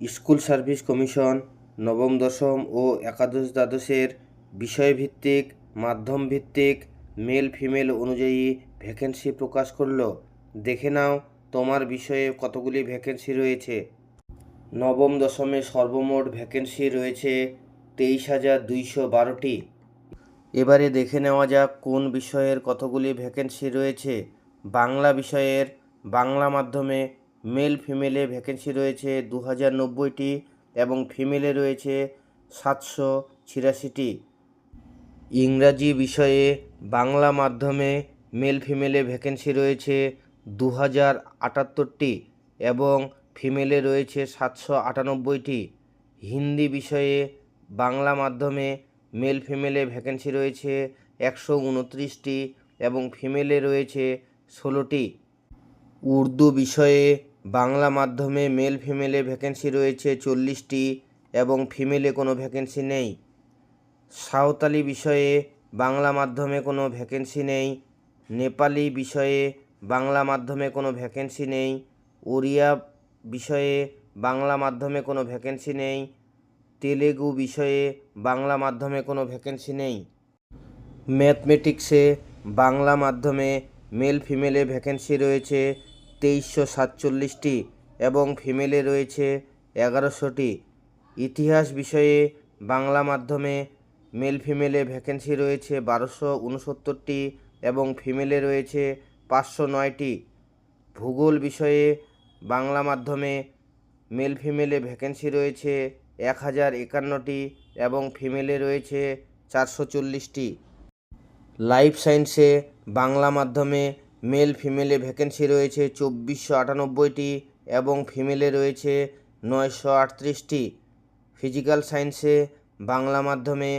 School service commission, নবম, দশম ও একাদশ দ্বাদশের বিষয়ভিত্তিক, মাধ্যমভিত্তিক, মেল, ফিমেল অনুযায়ী ভ্যাকেন্সি প্রকাশ করল। দেখে নাও তোমার বিষয়ে কতগুলি ভ্যাকেন্সি রয়েছে। নবম, দশমে সর্বমোট ভ্যাকেন্সি রয়েছে তেইশ হাজার দুইশো বারোটি। এবারে দেখে নেওয়া যাক কোন বিষয়ের কতগুলি ভ্যাকেন্সি রয়েছে। বাংলা বিষয়ের বাংলা মাধ্যমে মেল ফিমেলে ভ্যাকেন্সি রয়েছে দু হাজার নব্বইটি এবং ফিমেলে রয়েছে সাতশো ছিয়াশিটি। ইংরাজি বিষয়ে বাংলা মাধ্যমে মেল ফিমেলে ভ্যাকেন্সি রয়েছে দু হাজার আটাত্তরটি এবং ফিমেলে রয়েছে সাতশো আটানব্বইটি। হিন্দি বিষয়ে বাংলা মাধ্যমে মেল ফিমেলে ভ্যাকেন্সি রয়েছে একশো উনত্রিশটি এবং ফিমেলে রয়েছে ষোলোটি। উর্দু বিষয়ে বাংলা মাধ্যমে মেল ফিমেলে ভ্যাকেন্সি রয়েছে চল্লিশটি এবং ফিমেলে কোনো ভ্যাকেন্সি নেই। সাঁওতালি বিষয়ে বাংলা মাধ্যমে কোনো ভ্যাকেন্সি নেই। নেপালি বিষয়ে বাংলা মাধ্যমে কোনো ভ্যাকেন্সি নেই। ওড়িয়া বিষয়ে বাংলা মাধ্যমে কোনো ভ্যাকেন্সি নেই। তেলেগু বিষয়ে বাংলা মাধ্যমে কোনো ভ্যাকেন্সি নেই। ম্যাথমেটিক্সে বাংলা মাধ্যমে মেল ফিমেলে ভ্যাকেন্সি রয়েছে তেইশশো সাতচল্লিশটি এবং ফিমেলে রয়েছে এগারোশোটি। ইতিহাস বিষয়ে বাংলা মাধ্যমে মেল ফিমেলে ভ্যাকেন্সি রয়েছে বারোশো উনসত্তরটি এবং ফিমেলে রয়েছে পাঁচশো নয়টি। ভূগোল বিষয়ে বাংলা মাধ্যমে মেল ফিমেলে ভ্যাকেন্সি রয়েছে এক হাজার একান্নটি এবং ফিমেলে রয়েছে চারশো চল্লিশটি। লাইফ সায়েন্সে বাংলা মাধ্যমে মেল ফিমেলে ভ্যাকেন্সি রয়েছে চব্বিশশো আটানব্বইটি এবং ফিমেলে রয়েছে নয়শো আটত্রিশটি। ফিজিক্যাল সায়েন্সে বাংলা মাধ্যমে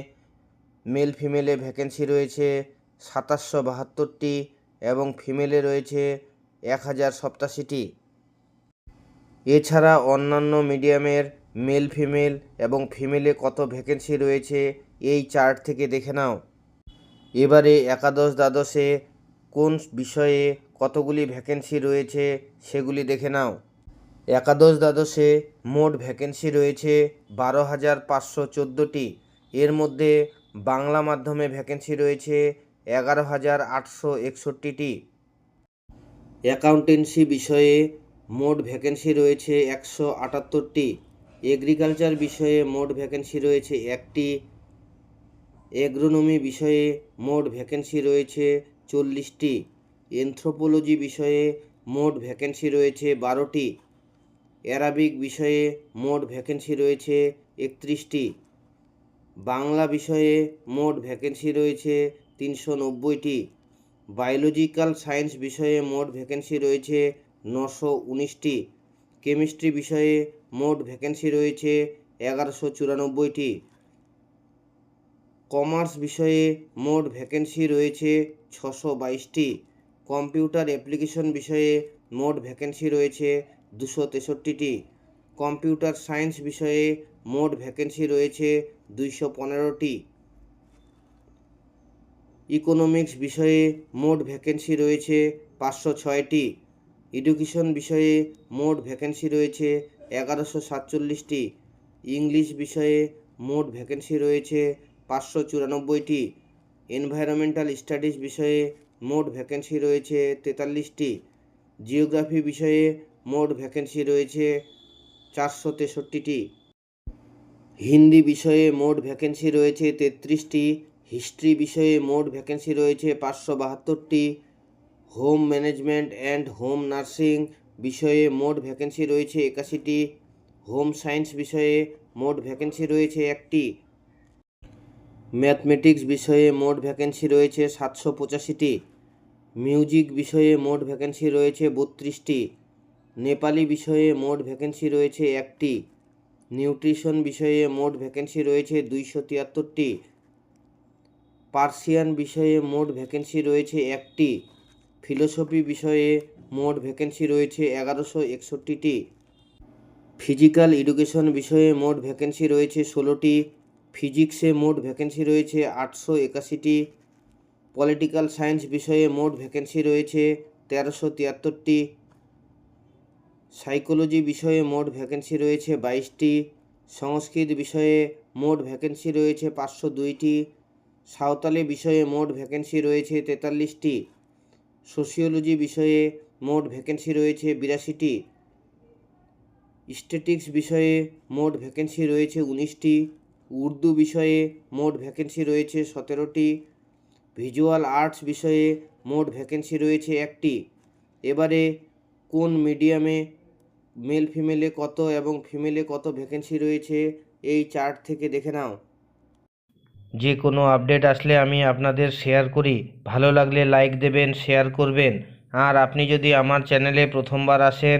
মেল ফিমেলে ভ্যাকেন্সি রয়েছে সাতাশশো বাহাত্তরটি এবং ফিমেলে রয়েছে এক হাজার সপ্তাশিটি। এছাড়া অন্যান্য মিডিয়ামের মেল ফিমেল এবং ফিমেলে কত ভ্যাকেন্সি রয়েছে এই চার্ট থেকে দেখে নাও। এবারে একাদশ দ্বাদশে কোন বিষয়ে কতগুলি ভ্যাকেন্সি রয়েছে সেগুলি দেখে নাও। একাদশ দ্বাদশে মোট ভ্যাকেন্সি রয়েছে বারো হাজার পাঁচশো চোদ্দোটি। এর মধ্যে বাংলা মাধ্যমে ভ্যাকেন্সি রয়েছে এগারো হাজার আটশো একষট্টিটি। অ্যাকাউন্টেন্সি বিষয়ে মোট ভ্যাকেন্সি রয়েছে একশো আটাত্তরটি। এগ্রিকালচার বিষয়ে মোট ভ্যাকেন্সি রয়েছে একটি। এগ্রোনমি বিষয়ে মোট ভ্যাকেন্সি রয়েছে চল্লিশটি। এনথ্রোপোলজি বিষয়ে মোট ভ্যাকেন্সি রয়েছে বারোটি। অ্যারাবিক বিষয়ে মোট ভ্যাকেন্সি রয়েছে একত্রিশটি। বাংলা বিষয়ে মোট ভ্যাকেন্সি রয়েছে তিনশো নব্বইটি। বায়োলজিক্যাল সায়েন্স বিষয়ে মোট ভ্যাকেন্সি রয়েছে নশো উনিশটি। কেমিস্ট্রি বিষয়ে মোট ভ্যাকেন্সি রয়েছে এগারোশো চুরানব্বইটি। কমার্স বিষয়ে মোট ভ্যাকেন্সি রয়েছে ছশো বাইশটি কম্পিউটার অ্যাপ্লিকেশন বিষয়ে মোট ভ্যাকেন্সি রয়েছে দুশো তেষট্টিটি। কম্পিউটার সায়েন্স বিষয়ে মোট ভ্যাকেন্সি রয়েছে দুইশো পনেরোটি। ইকোনমিক্স বিষয়ে মোট ভ্যাকেন্সি রয়েছে পাঁচশো ছয়টি। এডুকেশন বিষয়ে মোট ভ্যাকেন্সি রয়েছে এগারোশো সাতচল্লিশটি। ইংলিশ বিষয়ে মোট ভ্যাকেন্সি রয়েছে পাঁচশো চুরানব্বইটি। এনভায়রনমেন্টাল স্টাডিজ বিষয়ে মোট ভ্যাকেন্সি রয়েছে তেতাল্লিশটি। জিওগ্রাফি বিষয়ে মোট ভ্যাকেন্সি রয়েছে চারশো তেষট্টিটি। হিন্দি বিষয়ে মোট ভ্যাকেন্সি রয়েছে তেত্রিশটি। হিস্ট্রি বিষয়ে মোট ভ্যাকেন্সি রয়েছে পাঁচশো বাহাত্তরটি। Home management and home nursing বিষয়ে মোট ভ্যাকেন্সি রয়েছে একাশিটি। হোম সায়েন্স বিষয়ে মোট ভ্যাকেন্সি রয়েছে একটি। ম্যাথমেটিক্স বিষয়ে মোট ভ্যাকেন্সি রয়েছে সাতশো পঁচাশিটি, মিউজিক বিষয়ে মোট ভ্যাকেন্সি রয়েছে বত্রিশটি, নেপালি বিষয়ে মোট ভ্যাকেন্সি রয়েছে একটি, নিউট্রিশন বিষয়ে মোট ভ্যাকেন্সি রয়েছে দুইশো তিয়াত্তরটি, পার্সিয়ান বিষয়ে মোট ভ্যাকেন্সি রয়েছে একটি, ফিলোসফি বিষয়ে মোট ভ্যাকেন্সি রয়েছে এগারোশো একষট্টিটি, ফিজিক্যাল এডুকেশন বিষয়ে মোট ভ্যাকেন্সি রয়েছে ষোলোটি ফিজিক্সে মোট ভ্যাকেন্সি রয়েছে আটশো একাশিটি, পলিটিক্যাল সায়েন্স বিষয়ে মোট ভ্যাকেন্সি রয়েছে তেরোশো তিয়াত্তরটি, সাইকোলজি বিষয়ে মোট ভ্যাকেন্সি রয়েছে বাইশটি, সংস্কৃত বিষয়ে মোট ভ্যাকেন্সি রয়েছে পাঁচশো দুইটি, সাঁওতালি বিষয়ে মোট ভ্যাকেন্সি রয়েছে তেতাল্লিশটি, সোশিওলজি বিষয়ে মোট ভ্যাকেন্সি রয়েছে বিরাশিটি, স্ট্যাটিক্স বিষয়ে মোট ভ্যাকেন্সি রয়েছে উনিশটি উর্দু বিষয়ে মোট ভ্যাকেন্সি রয়েছে সতেরোটি ভিজুয়াল আর্টস বিষয়ে মোট ভ্যাকেন্সি রয়েছে একটি। এবারে কোন মিডিয়ামে মেল ফিমেলে কত এবং ফিমেলে কত ভ্যাকেন্সি রয়েছে এই চার্ট থেকে দেখে নাও। যে কোনো আপডেট আসলে আমি আপনাদের শেয়ার করি। ভালো লাগলে লাইক দেবেন শেয়ার করবেন। আর আপনি যদি আমার চ্যানেলে প্রথমবার আসেন